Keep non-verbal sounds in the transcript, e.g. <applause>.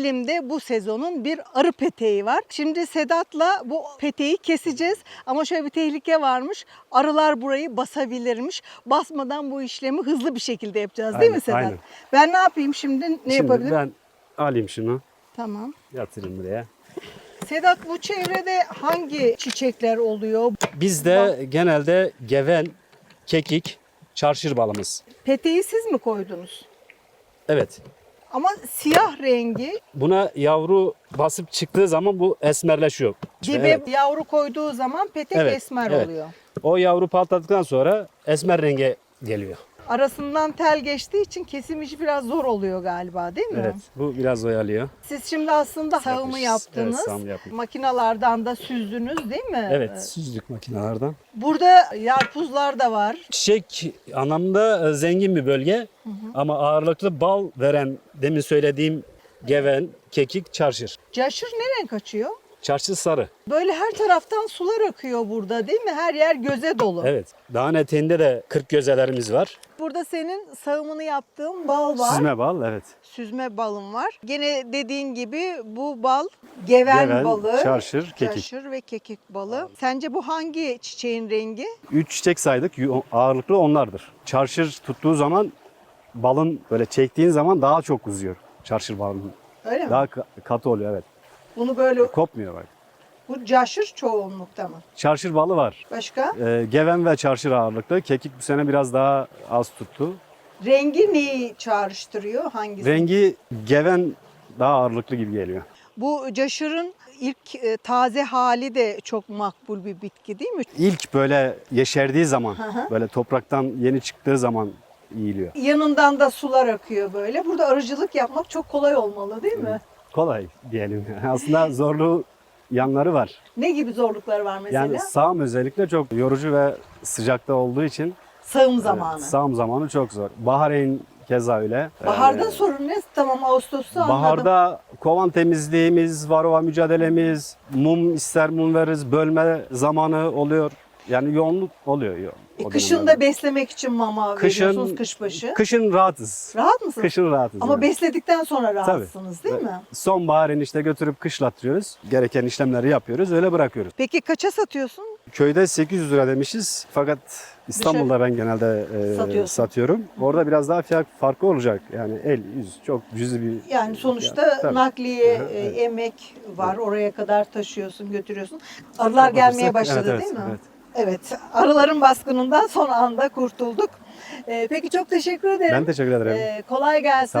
elimde bu sezonun bir arı peteği var. Şimdi Sedat'la bu peteği keseceğiz ama şöyle bir tehlike varmış. Arılar burayı basabilirmiş. Basmadan bu işlemi hızlı bir şekilde yapacağız değil Aynen, mi Sedat? aynen. Ben ne yapayım şimdi? Ne Şimdi yapabilirim? ben alayım şunu. Tamam. Yatırayım buraya. Sedat bu çevrede hangi çiçekler oluyor? Bizde genelde geven, kekik, çarşır balımız. Peteği siz mi koydunuz? Evet. Ama siyah rengi Buna yavru basıp çıktığı zaman bu esmerleşiyor. dibe Evet. yavru koyduğu zaman petek Evet, esmer evet. oluyor. O yavru patladıktan sonra esmer renge geliyor. Arasından tel geçtiği için kesim işi biraz zor oluyor galiba değil mi? Evet. Bu biraz oyalıyor. Siz şimdi aslında sağımı Yapmış. yaptınız. Evet, sağım yaptık. Makinalardan da süzdünüz değil mi? Evet. Süzlük makinelerden. Burada yarpuzlar da var. Çiçek anlamda e, zengin bir bölge ama ağırlıklı bal veren demin söylediğim geven, kekik, çarşır. Caşır ne renk açıyor? Çarşır sarı. Böyle her taraftan sular akıyor burada değil mi? Her yer göze dolu. Evet. Dağın eteğinde de 40 gözelerimiz var. Burada senin sağımını yaptığın bal var. Süzme bal evet. Süzme balım var. Gene dediğin gibi bu bal geven, Geven, balı, çarşır, kekik. çarşır ve kekik balı. Sence bu hangi çiçeğin rengi? 3 çiçek saydık. Ağırlıklı onlardır. Çarşır tuttuğu zaman balın böyle çektiğin zaman daha çok uzuyor. Çarşır balın. Öyle mi? Daha ka- katı oluyor evet. Bunu böyle Kopmuyor bak. Bu caşır çoğunlukta mı? Çarşır balı var. Başka? Ee, geven ve çarşır ağırlıklı. Kekik bu sene biraz daha az tuttu. Rengi neyi çağrıştırıyor? Hangisi? Rengi geven daha ağırlıklı gibi geliyor. Bu caşırın ilk e, taze hali de çok makbul bir bitki değil mi? İlk böyle yeşerdiği zaman, hı. böyle topraktan yeni çıktığı zaman iyiliyor. Yanından da sular akıyor böyle. Burada arıcılık yapmak çok kolay olmalı değil mi? Kolay diyelim. <laughs> Aslında zorlu yanları var. Ne gibi zorluklar var mesela? Yani sağım özellikle çok yorucu ve sıcakta olduğu için Sağım zamanı. Evet, sağım zamanı çok zor. Bahreyn keza öyle. Baharda Ee, sorun ne? Tamam Ağustos'ta anladım. Baharda kovan temizliğimiz, varova mücadelemiz, mum ister mum veririz, bölme zamanı oluyor. Yani yoğunluk oluyor. yo- E, kışın da beslemek için mama veriyorsunuz kışbaşı. Kışın rahatız. Rahat mısınız? Kışın rahatız. Ama evet. besledikten sonra rahatsınız değil Evet. mi? Sonbaharın işte götürüp kışlattırıyoruz. Gereken işlemleri yapıyoruz. Öyle bırakıyoruz. Peki kaça satıyorsun? Köyde 800 lira demişiz. Fakat İstanbul'da ben genelde e, satıyorum. Orada biraz daha fiyat farkı olacak. Yani 50, 100 çok cüzi bir Yani sonuçta fiyat. Tabii. nakliye, e, evet. emek var. Oraya kadar taşıyorsun, götürüyorsun. Arılar gelmeye başladı Evet, evet, değil mi? evet. Evet. Arıların baskınından son anda kurtulduk. E, peki çok teşekkür ederim. Ben teşekkür ederim. E, kolay gelsin.